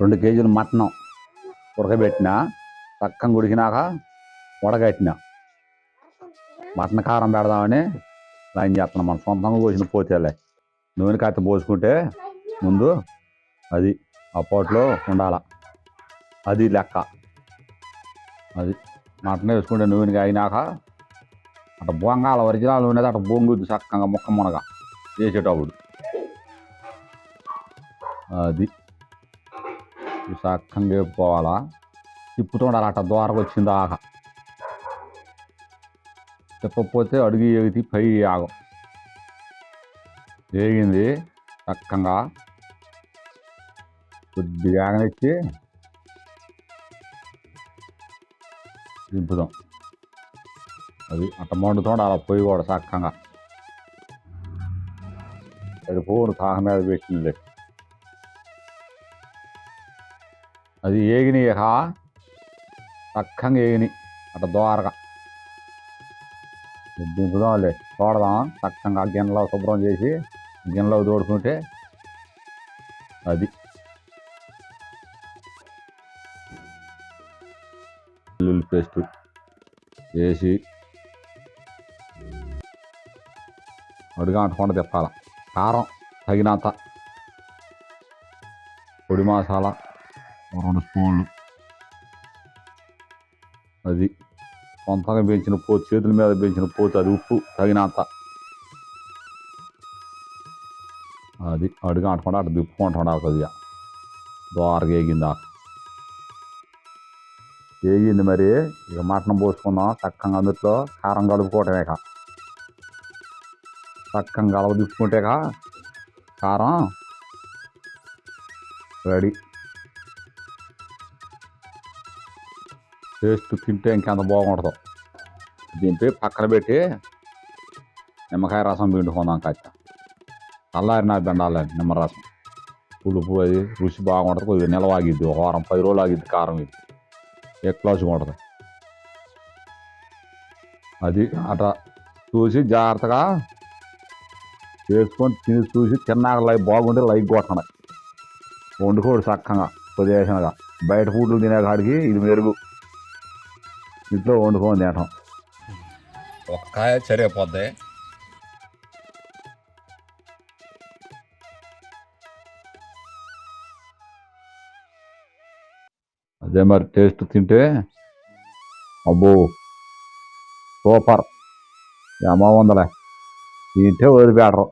రెండు కేజీలు మటన్ ఉడకబెట్టిన చక్కగా ఉడికినాక ఉడగట్టిన మటన్ కారం పెడదామని లైన్ చేస్తున్నాం. మనం సొంతంగా పోసిన పోతేలే. నూనె కత్తి పోసుకుంటే ముందు అది అప్పట్లో ఉండాల. అది లెక్క. అది మటన్ వేసుకుంటే నూనె అయినాక అటు బొంగాల ఒరిజినల్ నూనె అటు బొంగుద్ది చక్కగా ముక్క మునగ చేసేటప్పుడు అది ఈ చక్కగా వేపుకోవాలా తిప్పుతుండాలి అట్ట దూరకు వచ్చింది ఆక తిప్పకపోతే అడుగు ఎగితి పై ఆగం. వేగింది చక్కగా. కొద్దిగా ఆగనిచ్చి దింపుదాం. అది అట్ట మండుతోండి అలా పొయ్యి కూడా చక్కగా. అది పోను మీద పెట్టింది. అది ఏగినాక చక్కగా ఏగిని అట దోరగా దింపుదాంలే చూడదాం చక్కగా గిన్నెలో శుభ్రం చేసి గిన్నెలో తోడుకుంటే అది. వెల్లుల్లి పేస్ట్ వేసి అడుగు అంటకుండా తిప్పాల. కారం తగినంత. పొడి మసాలా. రెండు స్పూన్లు. అది సొంతంగా పెంచిన పోతు చేతుల మీద పెంచిన పోతు అది ఉప్పు తగినంత. అది అడుగు అంటకుండా అటు దిప్పుకుంటున్నాడు కొద్దిగా. దోరగా వేగిందా వేగింది మరి ఇక మటన్ పోసుకుందాం చక్కగా అందుట్లో కారం కలుపుకోవటమే చక్కగా కలవ దిప్పుకుంటే కారం రెడీ. టేస్ట్ తింటే ఇంకెంత బాగుంటుందో దింపి పక్కన పెట్టి నిమ్మకాయ రసం పిండుకుందాం కచ్చ చల్లారిన బెండాలి నిమ్మరసం పులుపు అది రుచి బాగుంటుంది కొద్దిగా నిలవాగిద్ది ఒక వారం పది రోజులు ఆగిద్ది కారం ఇది. ఎక్కువగా ఉంటుంది అది అట్లా చూసి జాగ్రత్తగా వేసుకొని తిని చూసి తిన్నాక లైక్ బాగుంటే లైక్ కొట్టండి. వండుకోడు చక్కగా కొద్దిగా బయట ఫుడ్లు తినే కాడికి ఇది మెరుగు. ఇంట్లో వండుకొని తినటం ఒక కాయ సరిపోద్ది అదే మరి టేస్ట్ తింటే అబ్బో సూపర్. ఏమో ఉందలే తింటే వదిలిపెట్టరు.